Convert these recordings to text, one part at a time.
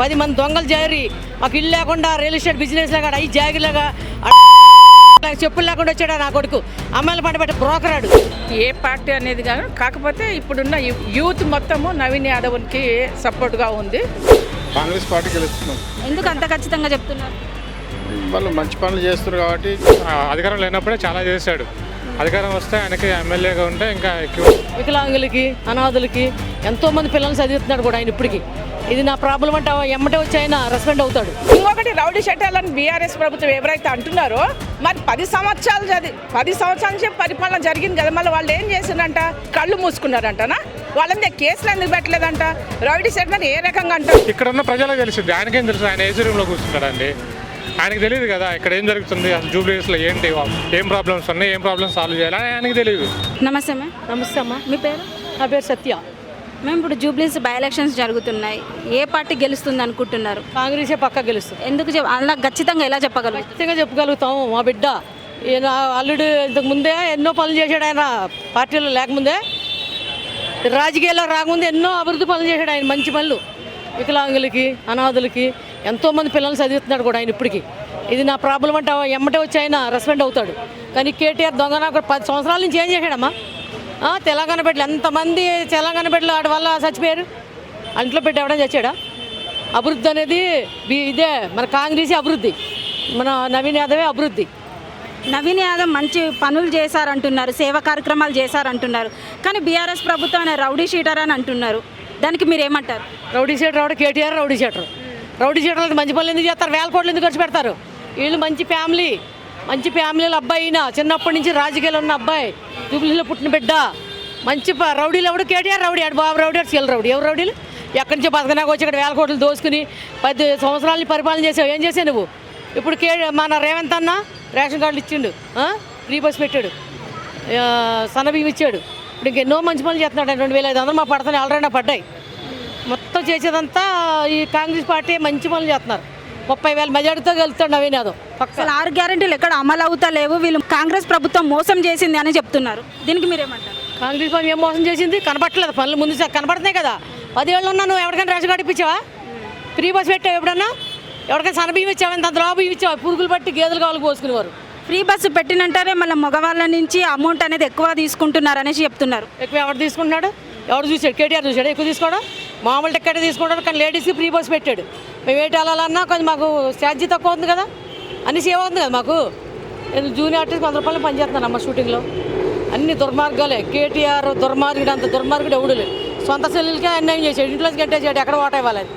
పది మంది దొంగలు చేరి మాకు ఇల్లు లేకుండా రియల్ ఎస్టేట్ బిజినెస్ లాగా అయ్యి జాగిలాగా చెప్పులు లేకుండా వచ్చాడు నా కొడుకు? అమ్మాయిల పంట పెట్టి బ్రోకరాడు ఏ పార్టీ అనేది కాదు. కాకపోతే ఇప్పుడున్న యూ- యూత్ మొత్తము నవీన్ యాదవ్కి సపోర్ట్గా ఉంది. కాంగ్రెస్ పార్టీ గెలుస్తున్నాం ఎందుకు అంత ఖచ్చితంగా చెప్తున్నారు? వాళ్ళు మంచి పనులు చేస్తారు కాబట్టి అధికారం లేనప్పుడే చాలా చేశాడు. అధికారం వస్తే ఆయనకి ఎమ్మెల్యేగా ఉంటే ఇంకా ఎక్కువ. వికలాంగులకి అనాథులకి ఎంతో మంది పిల్లల్ని చదివిస్తున్నాడు కూడా ఆయన ఇప్పటికి. ఇది నా ప్రాబ్లం అంటే ఎమ్మటే వచ్చి ఆయన రెస్పాండ్ అవుతాడు. ఇంకొకటి రౌడీ షెట్టాలని బీఆర్ఎస్ ప్రభుత్వం ఎవరైతే అంటున్నారో మరి పది సంవత్సరాలు చదివి పది సంవత్సరాల నుంచి పరిపాలన జరిగింది కదా మళ్ళీ వాళ్ళు ఏం చేసిందంట? కళ్ళు మూసుకున్నారంటనా? వాళ్ళ మీద కేసులు ఎందుకు పెట్టలేదంట? రౌడీ షెట్టర్ ఏ రకంగా అంటారు ఇక్కడ ఉన్న ప్రజలకు తెలిసింది. ఆయనకేం తెలుసు? ఆయన ఏసీ రూమ్లో కూర్చుంటాడండి. ఆయనకి తెలియదు కదా ఇక్కడ ఏం జరుగుతుంది? అసలు జూబ్లీస్లో ఏంటి? ఏం ప్రాబ్లమ్స్ ఉన్నాయి? ఏం ప్రాబ్లమ్స్ సాల్వ్ చేయాలి? అని ఆయనకి తెలియదు. నమస్తే మ్యామ్. నమస్తే అమ్మా. మీ పేరు? నా పేరు సత్య. మేము ఇప్పుడు జూబ్లీస్ బై ఎలక్షన్స్ జరుగుతున్నాయి. ఏ పార్టీ గెలుస్తుంది అనుకుంటున్నారు? కాంగ్రెసే పక్క గెలుస్తుంది. ఎందుకు చెప్ అలా ఖచ్చితంగా ఎలా చెప్పగలరు? ఖచ్చితంగా చెప్పగలుగుతాము మా బిడ్డ. ఈయన అల్లుడు ఇంతకు ముందే ఎన్నో పనులు చేశాడు ఆయన పార్టీలో లేకముందే. రాజకీయాల్లో రాకముందే ఎన్నో అభివృద్ధి పనులు చేశాడు ఆయన మంచి పనులు. వికలాంగులకి అనాథులకి ఎంతో మంది పిల్లల్ని చదివిస్తున్నాడు కూడా ఆయన ఇప్పటికి. ఇది నా ప్రాబ్లం అంటే ఎమ్మటే వచ్చి ఆయన రెస్పాండ్ అవుతాడు. కానీ కేటీఆర్ దొంగ నాకు పది సంవత్సరాల నుంచి ఏం చేశాడమ్మా? తెలంగాణ బిడ్డలు ఎంతమంది తెలంగాణ బిడ్డలు ఆడి వల్ల చచ్చిపోయారు? అంట్లో పెట్టి ఎవడని చచ్చాడా? అభివృద్ధి అనేది ఇదే మన కాంగ్రెస్ అభివృద్ధి. మన నవీన్ యాదవే అభివృద్ధి. నవీన్ యాదవ్ మంచి పనులు చేశారంటున్నారు సేవా కార్యక్రమాలు చేశారంటున్నారు. కానీ బీఆర్ఎస్ ప్రభుత్వం ఆయన రౌడీ షీటర్ అని అంటున్నారు. దానికి మీరు ఏమంటారు rowdy sheeter rowdy KTR rowdy sheeter. Rowdy షీటర్లకు మంచి పనులు ఎందుకు చేస్తారు? వేల కోట్లు ఎందుకు ఖర్చు పెడతారు? వీళ్ళు మంచి ఫ్యామిలీ. మంచి ఫ్యామిలీలో అబ్బాయి అయినా చిన్నప్పటి నుంచి రాజకీయాలు ఉన్న అబ్బాయి. జూబ్లీలో పుట్టిన బిడ్డ. మంచి రౌడీలు ఎవడు? KTR rowdy. ఆడు బాబు రౌడీ ఆడు సీల్ రౌడీ. ఎవరు రౌడీలు? ఎక్కడి నుంచి బతకనాకు వచ్చి ఇక్కడ వేల కోట్లు దోసుకుని పది సంవత్సరాలని పరిపాలన చేసావు. ఏం చేసావు నువ్వు? ఇప్పుడు కే మన రేవంత్ అన్న రేషన్ కార్డులు ఇచ్చిండు. ఫ్రీ బస్ పెట్టాడు. సన్నబియ్యం ఇచ్చాడు. ఇప్పుడు ఇంకెన్నో మంచి పనులు చేస్తున్నాడు. రెండు వేల ఐదు వందలు మా పడతాను ఆల్రెడీ పడ్డాయి. మొత్తం చేసేదంతా ఈ కాంగ్రెస్ పార్టీ మంచి పనులు చేస్తున్నారు. ముప్పై వేల మెజార్టీతో గెలుస్తాడు పక్క. అసలు ఆరు గ్యారెంటీలు ఎక్కడ అమలు అవుతా లేవు. వీళ్ళు కాంగ్రెస్ ప్రభుత్వం మోసం చేసింది అని చెప్తున్నారు. దీనికి మీరు ఏమంటారు కాంగ్రెస్ పార్టీ ఏం మోసం చేసింది? కనపట్లేదు పనులు ముందు కనపడుతున్నాయి కదా. పదేళ్ళు ఉన్నా నువ్వు ఎవరికైనా రేషన్ కార్డు ఇప్పించావా? ఫ్రీ బస్ పెట్టావు ఎప్పుడన్నా? ఎవరికైనా సన్నబియ్యం ఇచ్చావా? ఇంత ద్రాబు ఇచ్చావా? పురుగులు పట్టి గేదెలు కావాలి పోసుకునేవారు ఫ్రీ బస్సు పెట్టినంటారే మళ్ళీ మగవాళ్ళ నుంచి అమౌంట్ అనేది ఎక్కువ తీసుకుంటున్నారు అనేసి చెప్తున్నారు. ఎక్కువ ఎవరు తీసుకుంటున్నాడు? ఎవరు చూసాడు కేటీఆర్ చూసాడు ఎక్కువ తీసుకోవడం? మామూలు టికెట్ తీసుకుంటాడు కానీ లేడీస్కి ఫ్రీ బస్ పెట్టాడు. మేము ఏంటి వెళ్ళాలన్నా కొంచెం మాకు ఛార్జీ తక్కువ ఉంది కదా. అన్ని సేవ్ అవుతుంది కదా మాకు. నేను జూనియర్ ఆర్టిస్ట్ వంద రూపాయలు పనిచేస్తున్నాను అమ్మ షూటింగ్లో అన్ని దుర్మార్గాలే. కేటీఆర్ దుర్మార్గుడు అంత దుర్మార్గుడు ఎవడు సొంత సెల్లులకే అన్యాయం చేశాడు. ఇంట్లోకి కట్టేసాడు ఎక్కడ ఓట ఇవ్వాలని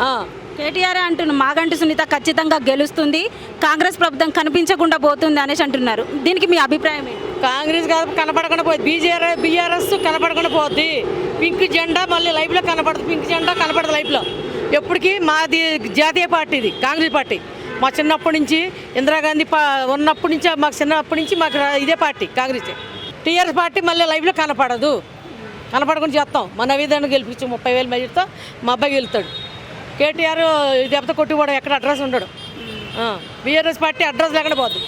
ఆ. కేటీఆర్ మాగంటి సునీత ఖచ్చితంగా గెలుస్తుంది. కాంగ్రెస్ ప్రభుత్వం కనిపించకుండా పోతుంది అనేసి అంటున్నారు. దీనికి మీ అభిప్రాయం ఏంటి? కాంగ్రెస్ కాదు కనపడకుండా పోద్ది బీజేఆర్ బీఆర్ఎస్ కనపడకుండా పోద్ది. పింక్ జెండా మళ్ళీ లైఫ్లో కనపడదు. పింక్ జెండా కనపడదు లైఫ్లో ఎప్పటికీ మాది జాతీయ పార్టీ ఇది కాంగ్రెస్ పార్టీ. మా చిన్నప్పటి నుంచి ఇందిరాగాంధీ పా ఉన్నప్పటి నుంచి మాకు చిన్నప్పటి నుంచి మాకు ఇదే పార్టీ కాంగ్రెస్. టీఆర్ఎస్ పార్టీ మళ్ళీ లైఫ్లో కనపడదు. కనపడకుండా చేస్తాం. మన విధానం గెలిపించి ముప్పై వేల మెజర్తో మా అబ్బాయి గెలుతాడు కేటీఆర్ దెబ్బతో కొట్టుకోవడం ఎక్కడ అడ్రస్ ఉండడు. బీఆర్ఎస్ పార్టీ అడ్రస్ లేకుండా పోతుంది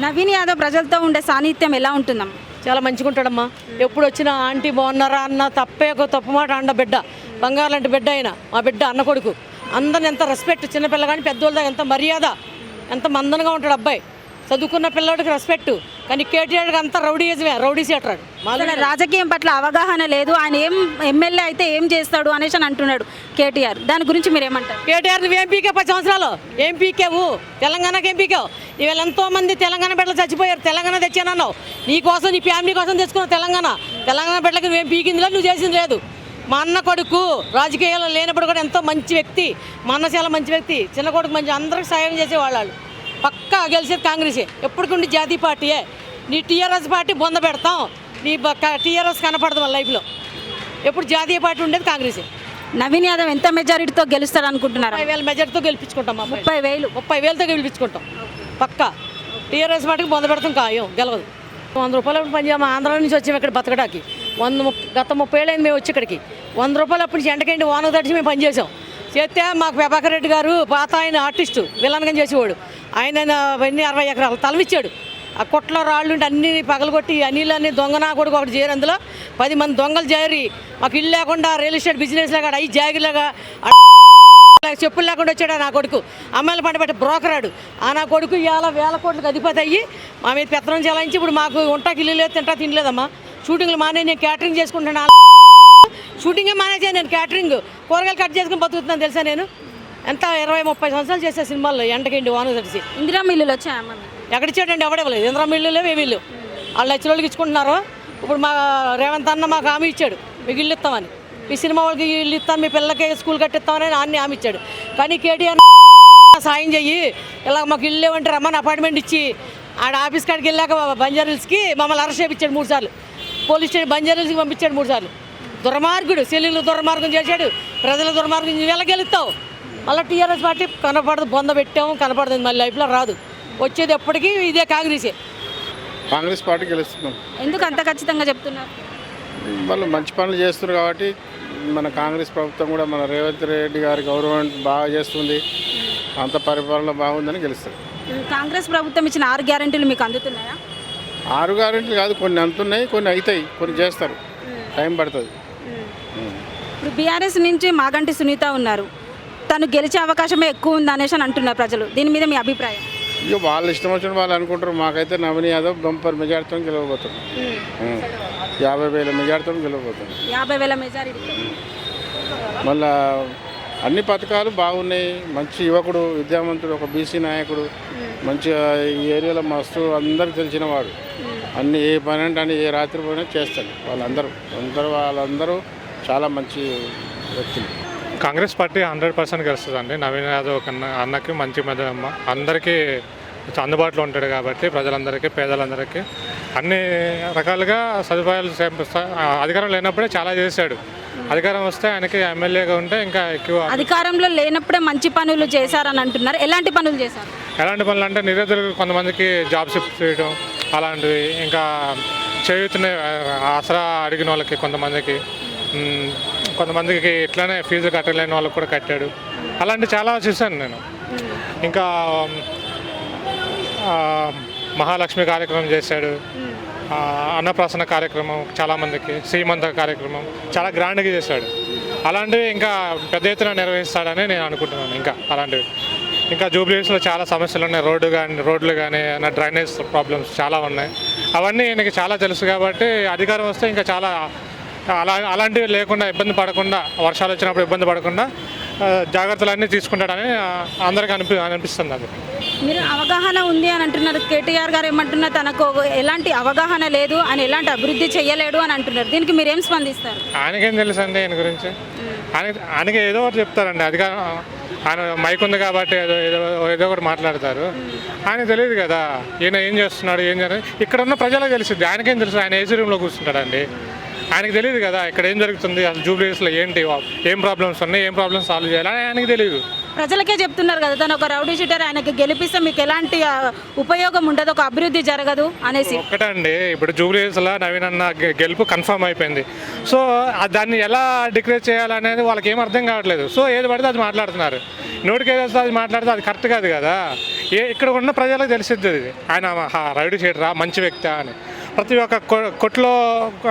నవీన్ యాదవ్ ప్రజలతో ఉండే సాన్నిహిత్యం ఎలా ఉంటుందమ్మా? చాలా మంచిగా ఉంటాడమ్మా. ఎప్పుడు వచ్చినా ఆంటీ బాగున్నారా అన్న తప్పే ఒక తప్పు మాట అండ బిడ్డ. బంగారు లాంటి బిడ్డ అయినా మా బిడ్డ అన్న కొడుకు. అందరిని ఎంత రెస్పెక్ట్ చిన్నపిల్ల కానీ పెద్దోళ్ళ ఎంత మర్యాద ఎంత మందనగా ఉంటాడు అబ్బాయి. చదువుకున్న పిల్లడికి రెస్పెక్ట్ కానీ కేటీఆర్కి అంతా రౌడీజమే రౌడీ సీటరాడు అసలు రాజకీయం పట్ల అవగాహన లేదు. ఆయన ఏం ఎమ్మెల్యే అయితే ఏం చేస్తాడు అనేసి అని అంటున్నాడు కేటీఆర్. దాని గురించి మీరు ఏమంటారు? కేటీఆర్ నువ్వు ఏం పీకే పది సంవత్సరాలు? ఏం పీకావు? తెలంగాణకి ఏం పీకావు? ఇవాళ ఎంతో మంది తెలంగాణ బిడ్డలు చచ్చిపోయారు. తెలంగాణ తెచ్చానన్నావు. నీ కోసం నీ ఫ్యామిలీ కోసం తెచ్చుకున్నావు తెలంగాణ. తెలంగాణ బిడ్డలకి నువ్వేం పీకింది లేదు నువ్వు చేసింది లేదు. మా అన్న కొడుకు రాజకీయాల్లో లేనప్పుడు కూడా ఎంతో మంచి వ్యక్తి మా అన్న చాలా మంచి వ్యక్తి చిన్న కొడుకు మంచి అందరికి సాయం చేసేవాళ్ళు వాళ్ళు. పక్కా గెలిచేది కాంగ్రెసే. ఎప్పటికుండి జాతీయ పార్టీయే. నీ టీఆర్ఎస్ పార్టీ బొంద పెడతాం. నీ టీఆర్ఎస్ కనపడదు మన లైఫ్లో. ఎప్పుడు జాతీయ పార్టీ ఉండేది కాంగ్రెసే నవీన్ యాదవ్ ఎంత మెజారిటీతో గెలుస్తాడు అనుకుంటున్నారు? ముప్పై వేల మెజార్టీతో గెలిపించుకుంటాం. ముప్పై వేలు. ముప్పై వేలతో గెలిపించుకుంటాం. పక్కా. టీఆర్ఎస్ పార్టీకి పొంద పెడతాం ఖాయం. గెలవదు. వంద రూపాయలు పని చేయమా? ఆంధ్ర నుంచి వచ్చాము ఇక్కడ బతకడానికి. వంద గత ముప్పై ఏళ్ళైంది మేము వచ్చి ఇక్కడికి. వంద రూపాయలు అప్పుడు ఎండకండి వాన తడిచి మేము పనిచేసాం చేస్తే మాకు ప్రభాకర్ రెడ్డి గారు పాత ఆయన ఆర్టిస్టు విలన్గా చేసేవాడు. ఆయన అన్ని అరవై ఎకరాలు తలవిచ్చాడు. ఆ కుట్లో రాళ్ళు ఉంటే అన్ని పగలగొట్టి అన్నిలన్నీ దొంగనా కూడా ఒకటి చేరి అందులో. పది మంది దొంగలు చేరి మాకు ఇల్లు లేకుండా రియల్ ఎస్టేట్ బిజినెస్ లాగా అయ్యి జాగిలాగా చెప్పులు లేకుండా వచ్చాడు నా కొడుకు. అమ్మాయిల పంట పెట్టి బ్రోకరాడు. ఆ నా కొడుకు ఇవాళ వేల కోట్లకు అధిపతి అయ్యి మా మీద పెత్తనం చెలాయించి ఇప్పుడు మాకు ఉంటాకి ఇల్లు లేదు తింటా తినలేదమ్మా. షూటింగ్లు మానే నేను క్యాటరింగ్ చేసుకుంటున్నాను షూటింగే మానేసాను నేను క్యాటరింగ్ కూరగాయలు కట్ చేసుకుని బతుకుతున్నాను తెలుసా నేను? ఎంత? ఇరవై ముప్పై సంవత్సరాలు చేసే సినిమాల్లో ఎండకండి వాన తెలిసి ఇందిరా మిల్లులు వచ్చాయమ్మా ఎక్కడిచ్చాడండి ఎవడేవలేదు ఇంద్రా మిల్లు లేవు ఏమీ లేవు వాళ్ళు లక్షల వాళ్ళకి ఇచ్చుకుంటున్నారు. ఇప్పుడు మా రేవంత్ అన్న మాకు హామీ ఇచ్చాడు. మీకు ఇల్లు ఇస్తామని. మీ సినిమా వాళ్ళకి ఇల్లు ఇస్తాను మీ పిల్లలకి స్కూల్ కట్టిస్తామని అన్ని హామీ ఇచ్చాడు. కానీ కేటీఆర్ సాయం చెయ్యి. ఇలా మాకు ఇల్లు లేవంటే రమ్మని అపార్ట్మెంట్ ఇచ్చి ఆడ ఆఫీస్ కాడికి వెళ్ళాక బంజారీల్స్కి మమ్మల్ని అరెస్ట్ చేయించాడు మూడు సార్లు. పోలీస్ స్టేషన్ బంజారీల్స్కి పంపించాడు మూడు సార్లు. దుర్మార్గుడు సెల్లులు దుర్మార్గం చేశాడు. ప్రజల దుర్మార్గం ఎలా గెలుస్తావు మళ్ళీ టీఆర్ఎస్ పార్టీ కనపడదు బొంద పెట్టాము కనపడదు. మళ్ళీ లైఫ్లో రాదు. వచ్చేది ఎప్పటికీ ఇదే కాంగ్రెసే. కాంగ్రెస్ పార్టీ గెలుస్తున్నాం ఎందుకు అంత ఖచ్చితంగా చెప్తున్నారు? వాళ్ళు మంచి పనులు చేస్తున్నారు కాబట్టి మన కాంగ్రెస్ ప్రభుత్వం కూడా మన రేవంత్ రెడ్డి గారి గౌరవం బాగా చేస్తుంది. అంత పరిపాలన బాగుందని గెలుస్తారు. కాంగ్రెస్ ప్రభుత్వం ఇచ్చిన ఆరు గ్యారెంటీలు మీకు అందుతున్నాయా? ఆరు గ్యారెంటీలు కాదు కొన్ని అంతున్నాయి కొన్ని అవుతాయి కొన్ని చేస్తారు. టైం పడుతుంది. ఇప్పుడు బీఆర్ఎస్ నుంచి మాగంటి సునీత ఉన్నారు. తను గెలిచే అవకాశమే ఎక్కువ ఉంది అనేసి అని అంటున్నారు ప్రజలు. దీని మీద మీ అభిప్రాయం? ఇక వాళ్ళు ఇష్టం వచ్చిన వాళ్ళు అనుకుంటారు. మాకైతే నవీన్ యాదవ్ బంపర్ మెజార్టీతో గెలవబోతుంది ఉం. యాభై వేల మెజార్టీతో గెలవబోతుంది యాభై వేల మెజారిటీ. మళ్ళా అన్ని పథకాలు బాగున్నాయి. మంచి యువకుడు విద్యావంతుడు ఒక బీసీ నాయకుడు. మంచిగా ఈ ఏరియాలో మస్తు అందరికి తెలిసిన వాడు. అన్ని ఏ పని అంటే అని ఏ రాత్రి పని చేస్తాడు. వాళ్ళందరూ అందరూ వాళ్ళందరూ చాలా మంచి వ్యక్తులు. కాంగ్రెస్ పార్టీ హండ్రెడ్ పర్సెంట్ గెలుస్తుందండి. నవీన్ యాదవ్ కన్నా అన్నకి మంచి మెదమ్మ అందరికీ అందుబాటులో ఉంటాడు కాబట్టి ప్రజలందరికీ పేదలందరికీ అన్ని రకాలుగా సదుపాయాలు అధికారం లేనప్పుడే చాలా చేశాడు. అధికారం వస్తే ఆయనకి ఎమ్మెల్యేగా ఉంటే ఇంకా ఎక్కువ అధికారంలో లేనప్పుడే మంచి పనులు చేశారని అంటున్నారు. ఎలాంటి పనులు చేశారు? ఎలాంటి పనులు అంటే నిరుద్యోగులకు కొంతమందికి జాబ్స్ చేయడం అలాంటివి ఇంకా చేయుతున్న ఆసరా అడిగిన వాళ్ళకి కొంతమందికి కొంతమందికి ఇట్లానే ఫీజు కట్టలేని వాళ్ళకి కూడా కట్టాడు. అలాంటి చాలా చూశాను నేను. ఇంకా మహాలక్ష్మి కార్యక్రమం చేశాడు. అన్నప్రాసన కార్యక్రమం చాలామందికి శ్రీమంత కార్యక్రమం చాలా గ్రాండ్గా చేశాడు. అలాంటివి ఇంకా పెద్ద ఎత్తున నిర్వహిస్తాడని నేను అనుకుంటున్నాను ఇంకా అలాంటివి. ఇంకా జూబ్లీస్లో చాలా సమస్యలు ఉన్నాయి. రోడ్డు కానీ రోడ్లు కానీ డ్రైనేజ్ ప్రాబ్లమ్స్ చాలా ఉన్నాయి. అవన్నీ ఈయనకి చాలా తెలుసు కాబట్టి అధికారం వస్తే ఇంకా చాలా అలా అలాంటివి లేకుండా ఇబ్బంది పడకుండా వర్షాలు వచ్చినప్పుడు ఇబ్బంది పడకుండా జాగ్రత్తలన్నీ తీసుకుంటాడని అందరికీ అనిపి అనిపిస్తుంది అది. మీరు అవగాహన ఉంది అని అంటున్నారు. కేటీఆర్ గారు ఏమంటున్నారు తనకు ఎలాంటి అవగాహన లేదు ఆయన ఎలాంటి అభివృద్ధి చేయలేడు అని అంటున్నారు. దీనికి మీరు ఏం స్పందిస్తారు? ఆయనకేం తెలుసు అండి ఆయన గురించి? ఆయన ఆయనకి ఏదో ఒకటి చెప్తారండి. అది ఆయన మైక్ ఉంది కాబట్టి ఏదో ఏదో ఏదో ఒకటి మాట్లాడతారు. ఆయనకు తెలియదు కదా ఈయన ఏం చేస్తున్నాడు ఏం చేయాలి ఇక్కడ ఉన్న ప్రజలకు తెలిసింది ఆయనకేం తెలుసు ఆయన ఏసీ రూమ్లో కూర్చుంటాడండి. ఆయనకు తెలియదు కదా ఇక్కడ ఏం జరుగుతుంది అసలు జూబ్లీస్లో ఏంటి ఏం ప్రాబ్లమ్స్ ఉన్నాయి ఏం ప్రాబ్లమ్స్ సాల్వ్ చేయాలి అని ఆయనకి తెలియదు ప్రజలకే చెప్తున్నారు కదా తను ఒక రౌడీ షీటర్ ఆయనకి గెలిపిస్తే మీకు ఎలాంటి ఉపయోగం ఉండదు ఒక అభివృద్ధి జరగదు అనేసి. ఒక్కటండి ఇప్పుడు జూబ్లీస్లో నవీన్ అన్న గెలుపు కన్ఫర్మ్ అయిపోయింది. సో దాన్ని ఎలా డిక్లేర్ చేయాలనేది వాళ్ళకి ఏం అర్థం కావట్లేదు. సో ఏది పడితే అది మాట్లాడుతున్నారు. నోటికి ఏది వస్తే అది మాట్లాడితే అది కరెక్ట్ కాదు కదా. ఏ ఇక్కడ ఉన్న ప్రజలకు తెలిసిద్ది ఆయన రైడ్ చేయడరా మంచి వ్యక్తి అని. ప్రతి ఒక్క కొ- కొట్లో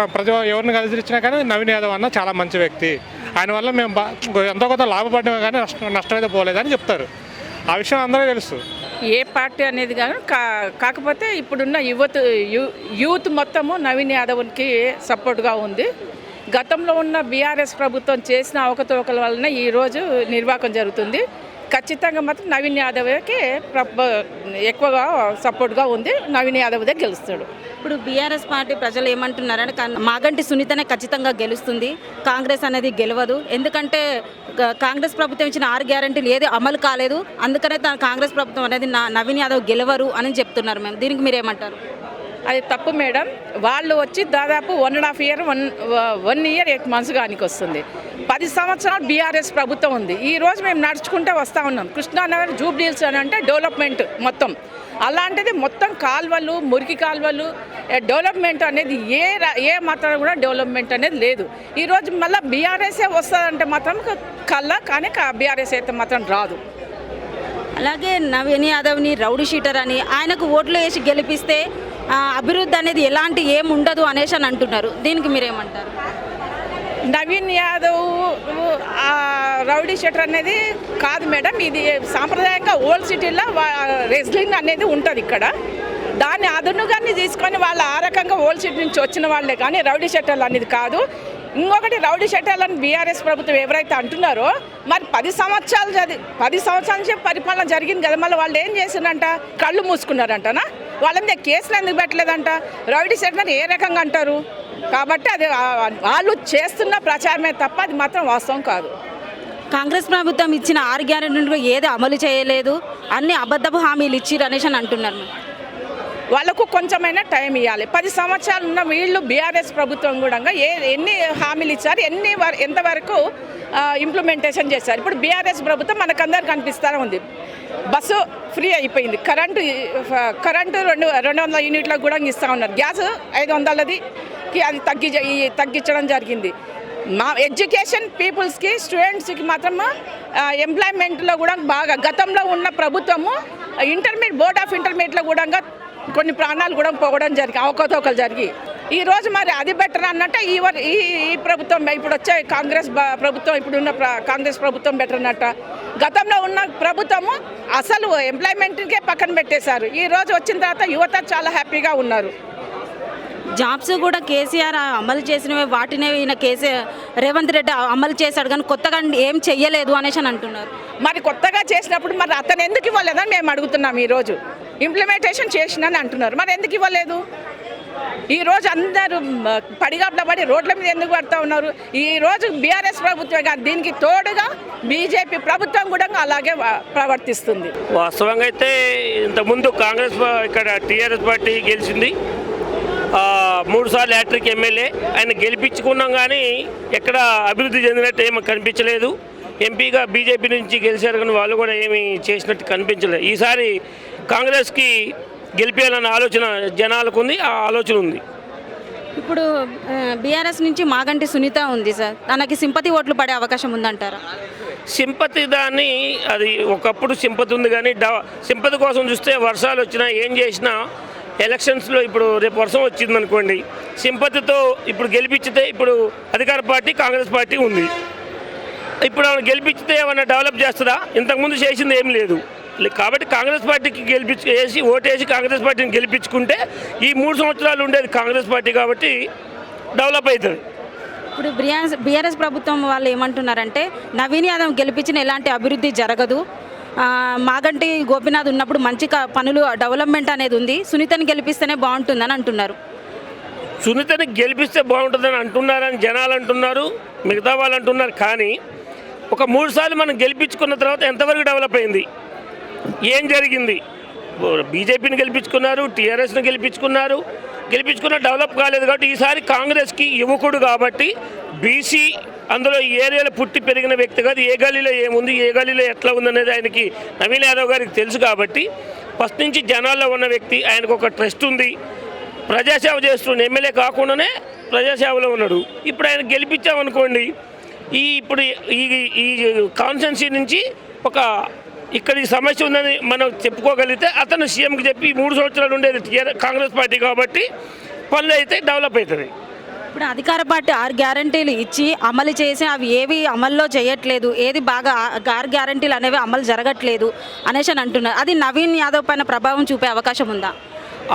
ప్రతి ఒక్క ఎవరిని కలిసిచ్చినా కానీ నవీన్ యాదవ్ అన్న చాలా మంచి వ్యక్తి. ఆయన వల్ల మేము ఎంతో కొంత లాభపడ్డామే కానీ నష్టం నష్టమైతే పోలేదని చెప్తారు. ఆ విషయం అందరూ తెలుసు. ఏ పార్టీ అనేది కానీ కా కాకపోతే ఇప్పుడున్న యువత యూత్ మొత్తము నవీన్ యాదవ్కి సపోర్ట్గా ఉంది. గతంలో ఉన్న బీఆర్ఎస్ ప్రభుత్వం చేసిన అవకతవకల వలన ఈరోజు నిర్వాహకం జరుగుతుంది. ఖచ్చితంగా మాత్రం నవీన్ యాదవ్కి ప్రభ ఎక్కువగా సపోర్ట్గా ఉంది. నవీన్ యాదవ్దే గెలుస్తాడు. ఇప్పుడు బీఆర్ఎస్ పార్టీ ప్రజలు ఏమంటున్నారంటే మాగంటి సునీతనే ఖచ్చితంగా గెలుస్తుంది. కాంగ్రెస్ అనేది గెలవదు. ఎందుకంటే కాంగ్రెస్ ప్రభుత్వం ఇచ్చిన ఆరు గ్యారంటీలు ఏది అమలు కాలేదు. అందుకనే తన కాంగ్రెస్ ప్రభుత్వం అనేది నవీన్ యాదవ్ గెలవరు అని చెప్తున్నారు మేము దీనికి మీరు ఏమంటారు అది తప్పు మేడం. వాళ్ళు వచ్చి దాదాపు one and half year one one year eight months గానికి వస్తుంది. పది సంవత్సరాలు బీఆర్ఎస్ ప్రభుత్వం ఉంది. ఈ రోజు మేము నడుచుకుంటే వస్తూ ఉన్నాం. కృష్ణానగర్ జూబ్లీల్స్ అని అంటే డెవలప్మెంట్ మొత్తం. అలాంటిది మొత్తం కాల్వలు మురికి కాల్వలు డెవలప్మెంట్ అనేది ఏ ఏ మాత్రం కూడా డెవలప్మెంట్ అనేది లేదు. ఈరోజు మళ్ళీ బీఆర్ఎస్ఏ వస్తుందంటే మాత్రం కల్లా కానీ బీఆర్ఎస్ అయితే మాత్రం రాదు. అలాగే నవీన్ యాదవ్ని రౌడీ షీటర్ అని ఆయనకు ఓట్లు వేసి గెలిపిస్తే అభివృద్ధి అనేది ఎలాంటి ఏం ఉండదు అనేసి అని అంటున్నారు. దీనికి మీరేమంటారు? నవీన్ యాదవ్ రౌడీ షెటర్ అనేది కాదు మేడం. ఇది సాంప్రదాయంగా ఓల్డ్ సిటీలో రెజ్లింగ్ అనేది ఉంటుంది ఇక్కడ. దాన్ని అదునుగాన్ని తీసుకొని వాళ్ళు ఆ రకంగా ఓల్డ్ సిటీ నుంచి వచ్చిన వాళ్ళే కానీ రౌడీ షెటర్లు అనేది కాదు. ఇంకొకటి రౌడీ షెటర్లను బీఆర్ఎస్ ప్రభుత్వం ఎవరైతే అంటున్నారో మరి పది సంవత్సరాలు చది పది సంవత్సరాల నుంచి పరిపాలన జరిగింది కదా. మళ్ళీ వాళ్ళు ఏం చేసిందంట? కళ్ళు మూసుకున్నారంటనా? వాళ్ళ మీద కేసులు ఎందుకు పెట్టలేదంట? రౌడీ షెటర్ ఏ రకంగా అంటారు? కాబట్టి అది వాళ్ళు చేస్తున్న ప్రచారమే తప్ప అది మాత్రం వాస్తవం కాదు. కాంగ్రెస్ ప్రభుత్వం ఇచ్చిన ఆరు గ్యారెంటీలు ఏది అమలు చేయలేదు. అన్ని అబద్ధపు హామీలు ఇచ్చిర్రు అనేసి అని అంటున్నారు. వాళ్ళకు కొంచెమైనా టైం ఇవ్వాలి. పది సంవత్సరాలు ఉన్న వీళ్ళు బీఆర్ఎస్ ప్రభుత్వం కూడా ఏ ఎన్ని హామీలు ఇచ్చారు ఎన్ని వర- ఎంతవరకు ఇంప్లిమెంటేషన్ చేశారు. ఇప్పుడు బీఆర్ఎస్ ప్రభుత్వం మనకందరు కనిపిస్తూనే ఉంది. బస్సు ఫ్రీ అయిపోయింది. కరెంటు కరెంటు రెండు రెండు వందల యూనిట్లకు కూడా ఇస్తూ ఉన్నారు. గ్యాస్ ఐదు వందలదికి అది తగ్గి తగ్గించడం జరిగింది. మా ఎడ్యుకేషన్ పీపుల్స్కి స్టూడెంట్స్కి మాత్రం ఎంప్లాయ్మెంట్లో కూడా బాగా గతంలో ఉన్న ప్రభుత్వము ఇంటర్మీడియట్ బోర్డ్ ఆఫ్ ఇంటర్మీడియట్లో కూడా కొన్ని ప్రాణాలు కూడా పోవడం జరిగి అవకతవకలు జరిగి ఈ రోజు మరి అది బెటర్ అన్నట్టు ఈ ఈ ప్రభుత్వం ఇప్పుడు వచ్చే కాంగ్రెస్ ప్రభుత్వం ఇప్పుడున్న కాంగ్రెస్ ప్రభుత్వం బెటర్ అన్నట్ట. గతంలో ఉన్న ప్రభుత్వము అసలు ఎంప్లాయ్మెంట్కే పక్కన పెట్టేశారు. ఈ రోజు వచ్చిన తర్వాత యువత చాలా హ్యాపీగా ఉన్నారు. జాబ్స్ కూడా కేసీఆర్ అమలు చేసినవే వాటినే ఈయన కేసీఆర్ రేవంత్ రెడ్డి అమలు చేశాడు కానీ కొత్తగా ఏం చెయ్యలేదు అనేసి అని అంటున్నారు. మరి కొత్తగా చేసినప్పుడు మరి అతను ఎందుకు ఇవ్వలేదని మేము అడుగుతున్నాం ఈరోజు. ఇంప్లిమెంటేషన్ చేసినని అంటున్నారు. మరి ఎందుకు ఇవ్వలేదు? ఈ రోజు అందరూ పడిగాపుల పడి రోడ్ల మీద ఎందుకు పడతా ఉన్నారు? ఈరోజు బీఆర్ఎస్ ప్రభుత్వమే కాదు దీనికి తోడుగా బీజేపీ ప్రభుత్వం కూడా అలాగే ప్రవర్తిస్తుంది. వాస్తవంగా అయితే ఇంతకుముందు కాంగ్రెస్ ఇక్కడ టీఆర్ఎస్ పార్టీ గెలిచింది. మూడుసార్లు మూడు ఎమ్మెల్యే ఆయన గెలిపించుకున్నాం కానీ ఎక్కడ అభివృద్ధి చెందినట్టు ఏమి కనిపించలేదు. ఎంపీగా బీజేపీ నుంచి గెలిచారు కానీ వాళ్ళు కూడా ఏమి చేసినట్టు కనిపించలేదు. ఈసారి కాంగ్రెస్కి గెలిపేయాలన్న ఆలోచన జనాలకు ఉంది ఆ ఆలోచన ఉంది ఇప్పుడు బీఆర్ఎస్ నుంచి మాగంటి సునీత ఉంది సార్. తనకి సింపతి ఓట్లు పడే అవకాశం ఉందంటారా? సింపతి దాన్ని అది ఒకప్పుడు సింపతి ఉంది కానీ డ సింపతి కోసం చూస్తే వర్షాలు వచ్చినా ఏం చేసినా ఎలక్షన్స్లో ఇప్పుడు రేపు వర్షం వచ్చింది అనుకోండి సింపతితో ఇప్పుడు గెలిపించితే ఇప్పుడు అధికార పార్టీ కాంగ్రెస్ పార్టీ ఉంది. ఇప్పుడు ఆమెను గెలిపించితే ఏమైనా డెవలప్ చేస్తుందా? ఇంతకుముందు చేసింది ఏం లేదు. కాబట్టి కాంగ్రెస్ పార్టీకి గెలిపించి వేసి ఓటేసి కాంగ్రెస్ పార్టీని గెలిపించుకుంటే ఈ మూడు సంవత్సరాలు ఉండేది కాంగ్రెస్ పార్టీ కాబట్టి డెవలప్ అవుతుంది. ఇప్పుడు బీఆర్ఎస్ బీఆర్ఎస్ ప్రభుత్వం వాళ్ళు ఏమంటున్నారంటే నవీన్ యాదవ్ గెలిపించిన ఎలాంటి అభివృద్ధి జరగదు. మాగంటి గోపినాథ్ ఉన్నప్పుడు మంచి పనులు డెవలప్మెంట్ అనేది ఉంది. సునీతని గెలిపిస్తేనే బాగుంటుందని అంటున్నారు. సునీతని గెలిపిస్తే బాగుంటుందని అంటున్నారని జనాలు అంటున్నారు మిగతా వాళ్ళు అంటున్నారు. కానీ ఒక మూడు సార్లు మనం గెలిపించుకున్న తర్వాత ఎంతవరకు డెవలప్ అయింది? ఏం జరిగింది? బీజేపీని గెలిపించుకున్నారు టీఆర్ఎస్ని గెలిపించుకున్నారు. గెలిపించుకున్న డెవలప్ కాలేదు కాబట్టి ఈసారి కాంగ్రెస్కి యువకుడు కాబట్టి బీసీ అందులో ఈ ఏరియాలో పుట్టి పెరిగిన వ్యక్తి కాదు. ఏ గలీలో ఏముంది ఏ గలీలో ఎట్లా ఉందనేది ఆయనకి నవీన్ యాదవ్ గారికి తెలుసు కాబట్టి ఫస్ట్ నుంచి జనాల్లో ఉన్న వ్యక్తి ఆయనకు ఒక ట్రస్ట్ ఉంది. ప్రజాసేవ చేస్తుండే ఎమ్మెల్యే కాకుండానే ప్రజాసేవలో ఉన్నాడు. ఇప్పుడు ఆయన గెలిపించామనుకోండి ఈ ఇప్పుడు ఈ ఈ కాన్స్టెన్సీ నుంచి ఒక ఇక్కడ ఈ సమస్య ఉందని మనం చెప్పుకోగలిగితే అతను సీఎంకి చెప్పి మూడు సంవత్సరాలు ఉండేది కాంగ్రెస్ పార్టీ కాబట్టి పనులు అయితే డెవలప్ అవుతుంది. ఇప్పుడు అధికార పార్టీ ఆరు గ్యారంటీలు ఇచ్చి అమలు చేసి అవి ఏవి అమల్లో చేయట్లేదు ఏది బాగా ఆరు గ్యారంటీలు అనేవి అమలు జరగట్లేదు అనేసి అని అంటున్నారు. అది నవీన్ యాదవ్ పైన ప్రభావం చూపే అవకాశం ఉందా?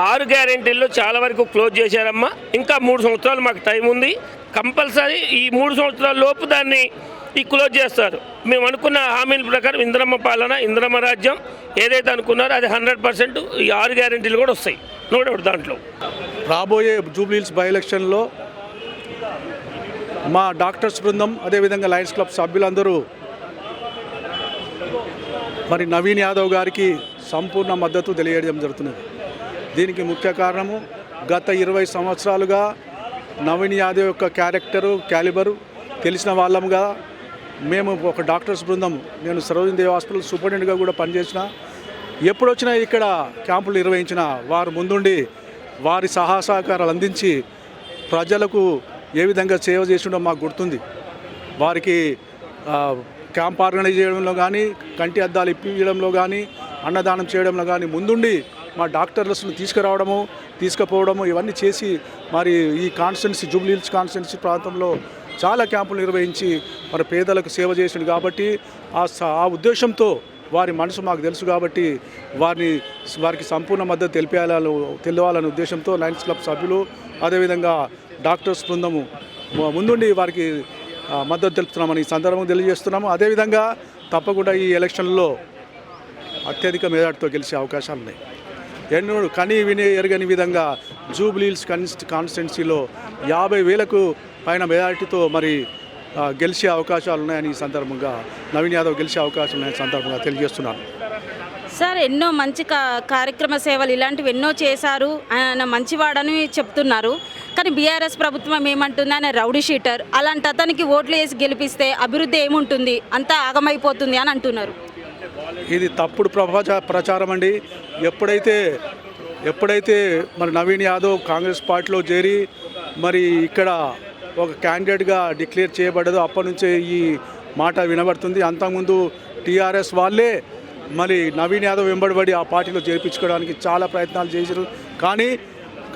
ఆరు గ్యారెంటీల్లో చాలా వరకు క్లోజ్ చేశారమ్మా. ఇంకా మూడు సంవత్సరాలు మాకు టైం ఉంది. కంపల్సరీ ఈ మూడు సంవత్సరాల లోపు దాన్ని ఈ క్లోజ్ చేస్తారు. మేము అనుకున్న హామీల ప్రకారం ఇంద్రమ్మ పాలన ఇంద్రమ్మ రాజ్యం ఏదైతే అనుకున్నారో అది హండ్రెడ్ పర్సెంట్ ఈ ఆరు గ్యారెంటీలు కూడా వస్తాయి. నో డౌట్ దాంట్లో. రాబోయే జూబ్లీహిల్స్ బై ఎలక్షన్లో మా డాక్టర్స్ బృందం అదేవిధంగా లయన్స్ క్లబ్ సభ్యులందరూ మరి నవీన్ యాదవ్ గారికి సంపూర్ణ మద్దతు తెలియజేయడం జరుగుతున్నది. దీనికి ముఖ్య కారణము గత ఇరవై సంవత్సరాలుగా నవీన్ యాదవ్ యొక్క క్యారెక్టరు క్యాలిబరు తెలిసిన వాళ్ళముగా మేము ఒక డాక్టర్స్ బృందం. నేను సరోజిని దేవి హాస్పిటల్ సూపరింటెండెంట్గా కూడా పనిచేసిన. ఎప్పుడు వచ్చినా ఇక్కడ క్యాంపులు నిర్వహించిన వారు ముందుండి వారి సహా సహకారాలు అందించి ప్రజలకు ఏ విధంగా సేవ చేసిండో మాకు గుర్తుంది. వారికి క్యాంప్ ఆర్గనైజ్ చేయడంలో కానీ కంటి అద్దాలు ఇప్పించడంలో కానీ అన్నదానం చేయడంలో కానీ ముందుండి మా డాక్టర్లను తీసుకురావడము తీసుకుపోవడము ఇవన్నీ చేసి మరి ఈ కాన్స్టెన్సీ జూబ్లీహిల్స్ కాన్స్టెన్సీ ప్రాంతంలో చాలా క్యాంపులు నిర్వహించి మరి పేదలకు సేవ చేసిండు కాబట్టి ఆ స- ఆ ఉద్దేశంతో వారి మనసు మాకు తెలుసు కాబట్టి వారిని వారికి సంపూర్ణ మద్దతు తెలిపేయాలని తెలియాలనే ఉద్దేశంతో లయన్స్ క్లబ్ సభ్యులు అదేవిధంగా డాక్టర్స్ బృందము ముందుండి వారికి మద్దతు తెలుపుతున్నామని ఈ సందర్భంగా తెలియజేస్తున్నాము. అదేవిధంగా తప్పకుండా ఈ ఎలక్షన్లో అత్యధిక మేధాటితో గెలిచే అవకాశాలు ఉన్నాయి ఎన్నో కని విని ఎరగని విధంగా జూబ్లీల్స్ కన్స్ట్ కాన్స్టిట్యున్సీలో యాభై వేలకు పైన మెజారిటీతో మరి గెలిచే అవకాశాలు ఉన్నాయని ఈ సందర్భంగా నవీన్ యాదవ్ గెలిచే అవకాశం ఉన్నాయని సందర్భంగా తెలియజేస్తున్నాను. సార్ ఎన్నో మంచి కార్యక్రమ సేవలు ఇలాంటివి ఎన్నో చేశారు. ఆయన మంచివాడని చెప్తున్నారు. కానీ బీఆర్ఎస్ ప్రభుత్వం ఏమంటుంది? ఆయన రౌడీ షీటర్. అలాంటి అతనికి ఓట్లు వేసి గెలిపిస్తే అభివృద్ధి ఏముంటుంది? అంతా ఆగమైపోతుంది అని అంటున్నారు. ఇది తప్పుడు ప్రపంచ ప్రచారం అండి. ఎప్పుడైతే ఎప్పుడైతే మరి నవీన్ యాదవ్ కాంగ్రెస్ పార్టీలో చేరి మరి ఇక్కడ ఒక క్యాండిడేట్గా డిక్లేర్ చేయబడ్డదో అప్పటి నుంచే ఈ మాట వినబడుతుంది. అంతకుముందు టీఆర్ఎస్ వాళ్ళే మరి నవీన్ యాదవ్ వెంబడిబడి ఆ పార్టీలో చేర్పించుకోవడానికి చాలా ప్రయత్నాలు చేశారు. కానీ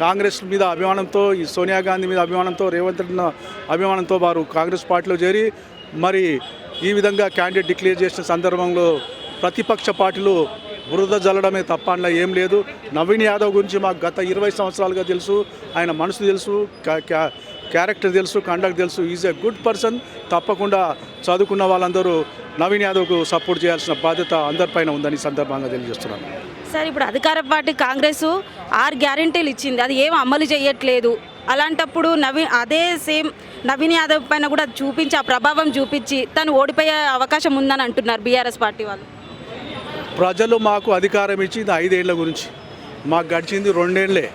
కాంగ్రెస్ మీద అభిమానంతో ఈ సోనియా గాంధీ మీద అభిమానంతో రేవంత్ రెడ్డి అభిమానంతో వారు కాంగ్రెస్ పార్టీలో చేరి మరి ఈ విధంగా క్యాండిడేట్ డిక్లేర్ చేసిన సందర్భంలో ప్రతిపక్ష పార్టీలు బురద జల్లడమే తప్ప అందులో ఏం లేదు. నవీన్ యాదవ్ గురించి మాకు గత ఇరవై సంవత్సరాలుగా తెలుసు. ఆయన మనసు తెలుసు క్యా- క్యారెక్టర్ తెలుసు కండక్ట్ తెలుసు. ఈజ్ ఎ గుడ్ పర్సన్ తప్పకుండా చదువుకున్న వాళ్ళందరూ నవీన్ యాదవ్కు సపోర్ట్ చేయాల్సిన బాధ్యత అందరిపైన ఉందని సందర్భంగా తెలియజేస్తున్నాను. సార్ ఇప్పుడు అధికార పార్టీ కాంగ్రెస్ ఆరు గ్యారెంటీలు ఇచ్చింది. అది ఏం అమలు చేయట్లేదు. అలాంటప్పుడు నవీన్ అదే సేమ్ నవీన్ యాదవ్ పైన కూడా చూపించి ఆ ప్రభావం చూపించి తను ఓడిపోయే అవకాశం ఉందని అంటున్నారు బీఆర్ఎస్ పార్టీ వాళ్ళు. ప్రజలు మాకు అధికారం ఇచ్చింది ఐదేళ్ళ గురించి. మాకు గడిచింది రెండేళ్ళే.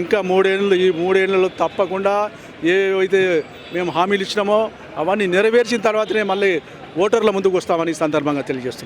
ఇంకా మూడేళ్ళు ఈ మూడేళ్ళలో తప్పకుండా ఏవైతే మేము హామీలు ఇచ్చినామో అవన్నీ నెరవేర్చిన తర్వాతనే మళ్ళీ ఓటర్ల ముందుకు వస్తామని ఈ సందర్భంగా తెలియజేస్తున్నాం.